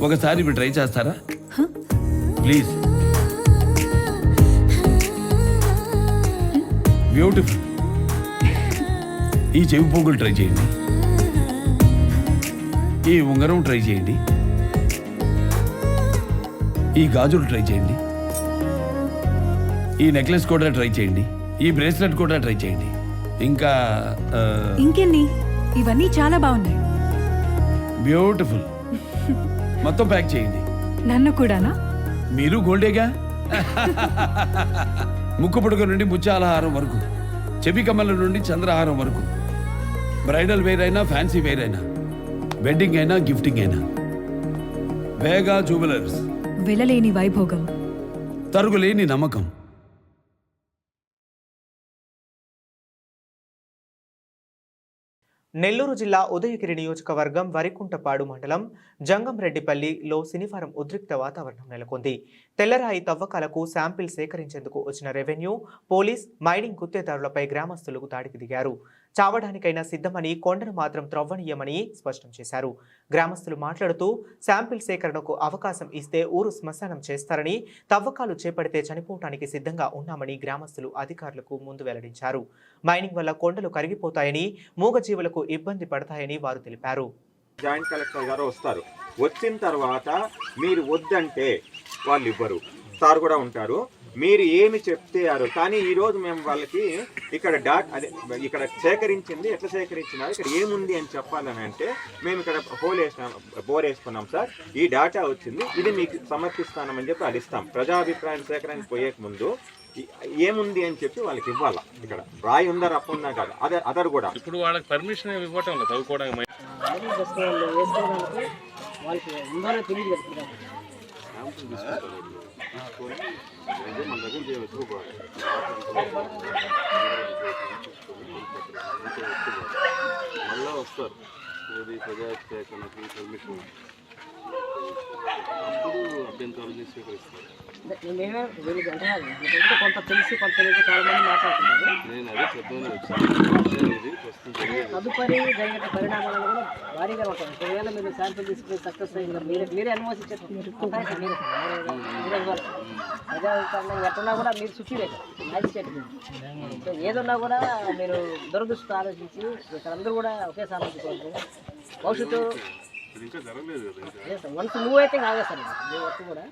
ఒకసారి ఇప్పుడు ట్రై చేస్తారా? ప్లీజ్. బ్యూటిఫుల్. ఈ చెవి పోగులు ట్రై చేయండి. ఈ ఉంగరం ట్రై చేయండి. ఈ గాజులు ట్రై చేయండి. ఈ నెక్లెస్ కూడా ట్రై చేయండి. ఈ బ్రేస్లెట్ కూడా ట్రై చేయండి. ఇంకా ఇంకెన్ని? ఇవన్నీ చాలా బాగున్నాయి. బ్యూటిఫుల్. మొత్తం ప్యాక్ చేయండి. నన్ను కూడానా? మీరు గోల్డేగా? ముక్కు పుడక నుండి ముత్యాలహారం వరకు చెవి కమ్మల నుండి చంద్రహారం వరకు. బ్రైడల్ వేర్ అయినా ఫ్యాన్సీ వేర్ అయినా వెడ్డింగ్ అయినా గిఫ్టింగ్ అయినా. వేగా జువెలర్స్ వెళ్ళలేని వైభోగం. తరుగులేని నమ్మకం. నెల్లూరు జిల్లా ఉదయగిరి నియోజకవర్గం వరికుంటపాడు మండలం జంగంరెడ్డిపల్లిలో శనివారం ఉద్రిక్త వాతావరణం నెలకొంది. తెల్లరాయి తవ్వకాలకు శాంపిల్ సేకరించేందుకు వచ్చిన రెవెన్యూ పోలీస్ మైనింగ్ గుత్తేదారులపై గ్రామస్తులకు దాడికి దిగారు. చావడానికైనా సిద్ధమని కొండను మాత్రం త్రవ్వనీయమని స్పష్టం చేశారు. గ్రామస్తులు మాట్లాడుతూ శాంపిల్ సేకరణకు అవకాశం ఇస్తే ఊరు శ్మశానం చేస్తారని తవ్వకాలు చేపడితే చనిపోవటానికి సిద్ధంగా ఉన్నామని గ్రామస్తులు అధికారులకు ముందు వెల్లడించారు. మైనింగ్ వల్ల కొండలు కరిగిపోతాయని మూగజీవులకు ఇబ్బంది పడతాయని వారు తెలిపారు. జాయింట్ కలెక్టర్ గారు వస్తారు. వచ్చిన తర్వాత మీరు వద్దంటే వాళ్ళు ఇవ్వరు సార్ కూడా ఉంటారు. మీరు ఏమి చెప్తారు? కానీ ఈ రోజు మేము వాళ్ళకి ఇక్కడ డాట్ అదే ఇక్కడ సేకరించింది ఎట్లా సేకరించినారు ఇక్కడ ఏముంది అని చెప్పాలని అంటే మేము ఇక్కడ హోల్ వేసినాం బోర్ వేసుకున్నాం సార్. ఈ డేటా వచ్చింది ఇది మీకు సమర్పిస్తానని చెప్పి అది ఇస్తాం. ప్రజాభిప్రాయం సేకరణ పోయే ముందు ఏముంది అని చెప్పి వాళ్ళకి ఇవ్వాలా ఇక్కడ? రాయి ఉందా రప్ప ఉందా కాదు. అదే అదర్ కూడా. ఇప్పుడు వాళ్ళకి పర్మిషన్ ఇవ్వటం లేదు చదువుకోవడానికి మళ్ళా వస్తారు ఏది ప్రజాసేకరణకి పర్మిషన్ అప్పుడు అభ్యంతరాలు స్వీకరిస్తారు మేమే వీళ్ళకి అంటే ఎందుకంటే కొంత తెలిసి కొంత తెలియక చాలా మంది మాట్లాడుతున్నారు నేను అదే చెప్తాను తదుపరి జరిగిన పరిణామాలను కూడా భారీగా ఉంటాయి ఒకవేళ మీరు శాంపుల్ తీసుకుని సక్సెస్ అయింది మీరే మీరే అనుమతించారు మీరే ఎట్లా కూడా మీరు సుఖీలే మ్యాజిస్ట్రేట్ మీరు ఏదున్నా కూడా మీరు దురదృష్టి ఆలోచించి ఇక్కడ అందరూ కూడా ఒకేసారి ఆలోచించుకోవద్దు భవిష్యత్తు ఇంకా జరగలేదు వన్స్ మూవ్ అయితే కాదు సార్ మీ వర్క్ కూడా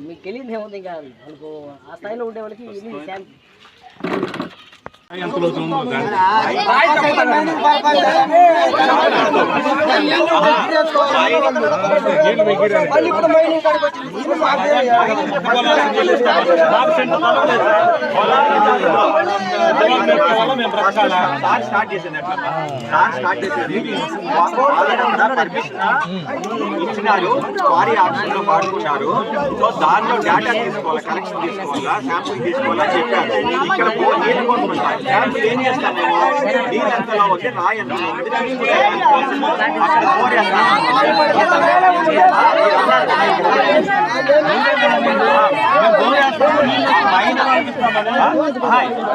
మీకు తెలియదు ఏముంది ఇంకా? మనకు ఆ స్థాయిలో ఉండే వాళ్ళకి ఇది శాంతి సార్ స్టార్ట్ చేసింది అట్లా స్టార్ట్ పర్మిషన్ ఇచ్చినారు వారి ఆప్షన్లో వాడుకున్నారు సో దానిలో డేటా తీసుకోవాలి కలెక్షన్ తీసుకోవాలా శాంపుల్ తీసుకోవాలా చెప్పారు ఇక్కడ పో- ఏం చేస్తాం నీళ్ళు ఎంతలో ఉంది రాయి ఎంతలో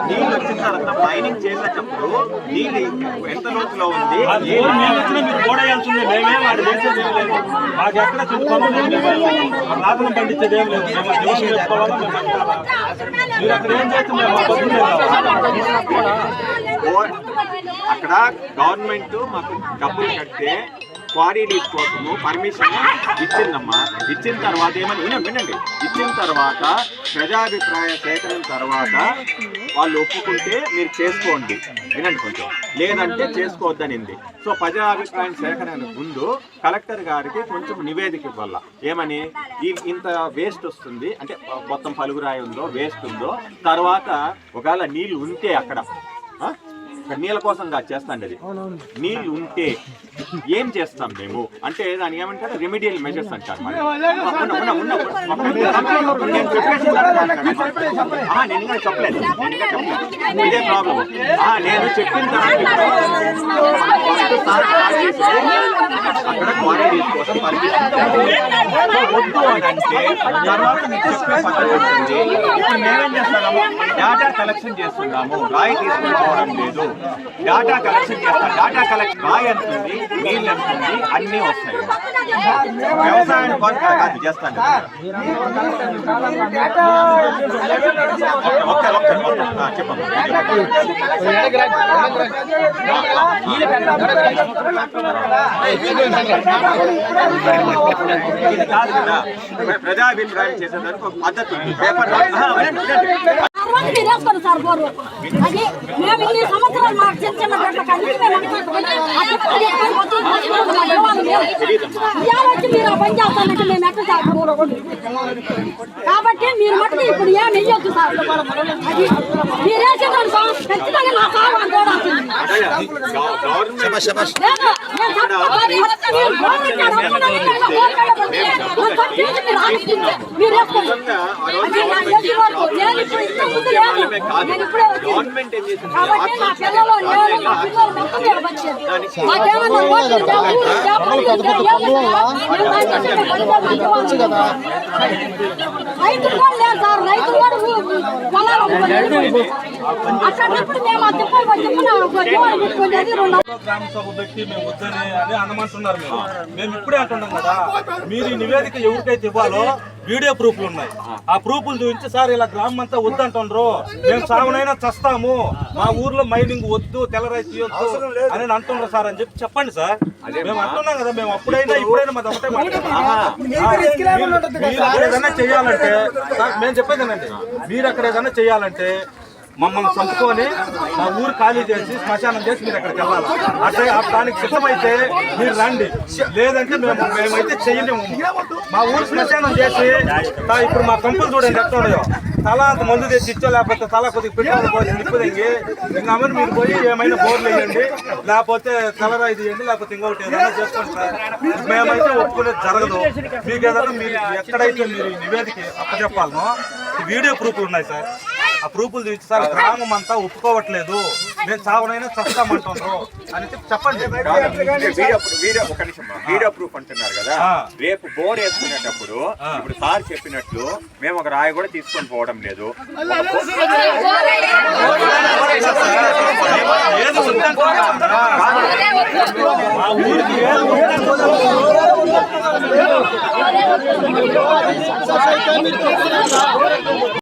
నీళ్ళు వచ్చిన తర్వాత మైనింగ్ చేసేటప్పుడు నీళ్ళు ఎంత లోతులో ఉంది మీరు గోడేయాల్సిందే మేమే అది చేసేది ఏం లేదు మాకు ఎక్కడ లాభం పండించేది ఏం లేదు మీరు అక్కడ ఏం చేస్తున్నారు ఓ- అక్కడ గవర్నమెంట్ మాకు డబ్బులు కడితే క్వారీ లీజ్ కోసము పర్మిషన్ ఇచ్చిందమ్మా. ఇచ్చిన తర్వాత ఏమని వినండి వినండి. ఇచ్చిన తర్వాత ప్రజాభిప్రాయ సేకరణ తర్వాత వాళ్ళు ఒప్పుకుంటే మీరు చేసుకోండి. వినండి కొంచెం. లేదంటే చేసుకోవద్దనింది. సో ప్రజాభిప్రాయం సేకరణ ముందు కలెక్టర్ గారికి కొంచెం నివేదిక ఇవ్వాల. ఏమని? ఈ ఇంత వేస్ట్ వస్తుంది. అంటే మొత్తం పలుగురాయి ఉందో వేస్ట్ ఉందో తర్వాత ఒకవేళ నీళ్ళు ఉంటే అక్కడ. నీళ్ళ కోసం కాదు చేస్తాండి అది నీళ్ళు ఉంటే ఏం చేస్తాం మేము అంటే దాని ఏమంటారు రెమిడియల్ మెజర్స్ అంటారు. నేను ఇంకా చెప్పలేదు నేను ఇంకా చెప్పలేదు ఇదే ప్రాబ్లం నేను చెప్పిన అక్కడ కోసం పర్మిషన్ వద్దు అని అంటే తర్వాత మీకు చెప్పే పద్ధతి ఉంటుంది ఇప్పుడు మేమేం చేస్తున్నాము డేటా కలెక్షన్ చేస్తున్నాము రాయి తీసుకొని పోవడం లేదు డేటా కలెక్షన్ చేస్తాం డేటా కలెక్షన్ రాయి అంటుంది ఉంది నీళ్ళు అన్ని అన్నీ వస్తాయి. వ్యవసాయం కొరత కాదు చేస్తాను చెప్పండి. ఇది కాదు కదా. ప్రజాభిప్రాయం చేసేదానికి ఒక పద్ధతి ఉంది. పేపర్ తర్వాత మీరు వేసుకోండి సార్ బోరు అది మేము ఇన్ని సంవత్సరాలు మాకు చిన్న చిన్న బిడ్డలకు అన్ని మేము అనుకుంటున్నాం. ఇవాళ వచ్చి మీరు పని చేస్తానంటే మేము ఎట్లా సార్ బోరు కాబట్టి మీరు మటుకు ఇప్పుడు ఏం వెయ్యొద్దు సార్ అది మీరు తెలిసి వరకు నేను ఇప్పుడు గవర్నమెంట్ ఏం చేసింది మేము. రైతులు కూడా లేదు సార్ రైతులు కూడా అట్లాంటప్పుడు మేము ఆ తిప్పలు పోయి తిప్పలు జీవాలు పెట్టుకునేది రెండు గ్రామ సభ పెట్టి మేము వద్దని అని అనమంటున్నారు మేము మేము ఇప్పుడే అంటున్నాం కదా మీరు ఈ నివేదిక ఎవరికైతే ఇవ్వాలో వీడియో ప్రూఫ్లు ఉన్నాయి. ఆ. ప్రూఫ్లు చూపించి సార్ ఇలా గ్రామం అంతా వద్దంటుండ్రు. మేము సాగునైనా చస్తాము. మా ఊర్లో మైనింగ్ వద్దు తెల్లరాయి తీయొద్దు అని అంటున్నారు సార్ అని చెప్పి చెప్పండి సార్. మేము అంటున్నాం కదా మేము అప్పుడైనా ఇప్పుడైనా మాది ఒకటే. మీరు- మీరు అక్కడ ఏదైనా చేయాలంటే సార్ మేము చెప్పేదేనండి మీరు అక్కడ ఏదైనా చేయాలంటే మమ్మల్ని చంపుకొని మా ఊరు ఖాళీ చేసి శ్మశానం చేసి మీరు అక్కడికి వెళ్ళాలి? అంటే ఆ దానికి సిద్ధమైతే మీరు రండి. లేదంటే మేము మేమైతే చెయ్యలేము. మా ఊరు శ్మశానం చేసి ఇప్పుడు మా కంపులు చూడండి ఎట్లా ఉన్నాయో. తల అంత మందు తెచ్చి ఇచ్చో లేకపోతే తల కొద్దిగా పెట్టుకోవాలి పోయి నిప్పుదంగి ఇంకా మీరు పోయి ఏమైనా బోర్లు వేయండి లేకపోతే తలరాయి తీయండి లేకపోతే ఇంకొకటి ఏదైనా చేసుకోండి సార్. మేమైతే ఒప్పుకునేది జరగదు. మీకు ఏదైనా మీరు ఎక్కడైతే మీరు నివేదిక అప్పచెప్పాలనో వీడియో ప్రూఫ్లు ఉన్నాయి సార్. ఆ ప్రూఫ్లు చూసి సార్ గ్రామం అంతా ఒప్పుకోవట్లేదు మేము సాగునైనా చస్తామంటున్నారు అని చెప్పి చెప్పండి వీడియో ప్రూఫ్ అంటున్నారు కదా. రేపు బోర్ వేసుకునేటప్పుడు ఇప్పుడు సార్ చెప్పినట్లు మేము ఒక రాయి కూడా తీసుకొని పోవడం లేదు